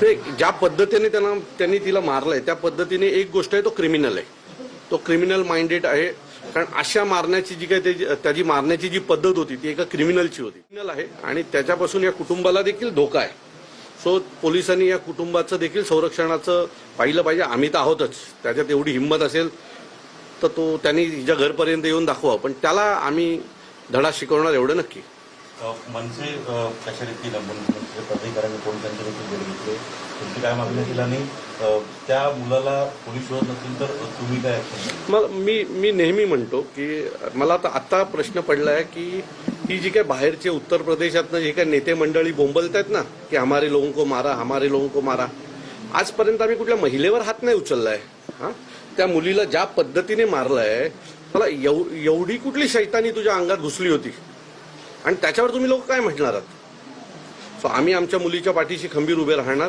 ते ज्या पद्धतीने त्यांना त्यांनी तिला मारलंय त्या पद्धतीने एक गोष्ट आहे तो क्रिमिनल आहे. तो क्रिमिनल माइंडेड आहे. कारण अशा मारण्याची जी काही त्याची त्याची मारण्याची जी पद्धत होती ती एका क्रिमिनलची होती. क्रिमिनल आहे आणि त्याच्यापासून या कुटुंबाला देखील धोका आहे. सो पोलिसांनी या कुटुंबाचं देखील संरक्षणाचं पाहिलं पाहिजे. आम्ही तर आहोतच. त्याच्यात एवढी हिंमत असेल तर तो त्यांनी तिच्या घरपर्यंत येऊन दाखवा पण त्याला आम्ही धडा शिकवणार एवढं नक्की. मनसे कशा रीती लंबन म्हणजे प्राधिकाऱ्यांनी पोलिसांच्या देखील भेट घेतले तुमची काय मागणी असेल आणि त्या मुलाला पोलीस शोधत नसतील तर तुम्ही काय मग मी मी नेहमी म्हणतो की मला आता आता प्रश्न पडला आहे की ही जी काय बाहेरचे उत्तर प्रदेशातनं जे काय नेते मंडळी बोंबलत आहेत ना की हमारे लोगों को मारा हमारे लोगों को मारा आजपर्यंत आम्ही कुठल्या महिलेवर हात नाही उचललाय हा? त्या मुलीला ज्या पद्धतीने मारलाय मला एवढी कुठली शैतानी तुझ्या अंगात घुसली होती? आणि त्याच्यावर तुम्ही लोक काय म्हणणार आहात? सो आम्ही आमच्या मुलीच्या पाठीशी खंबीर उभे राहणार.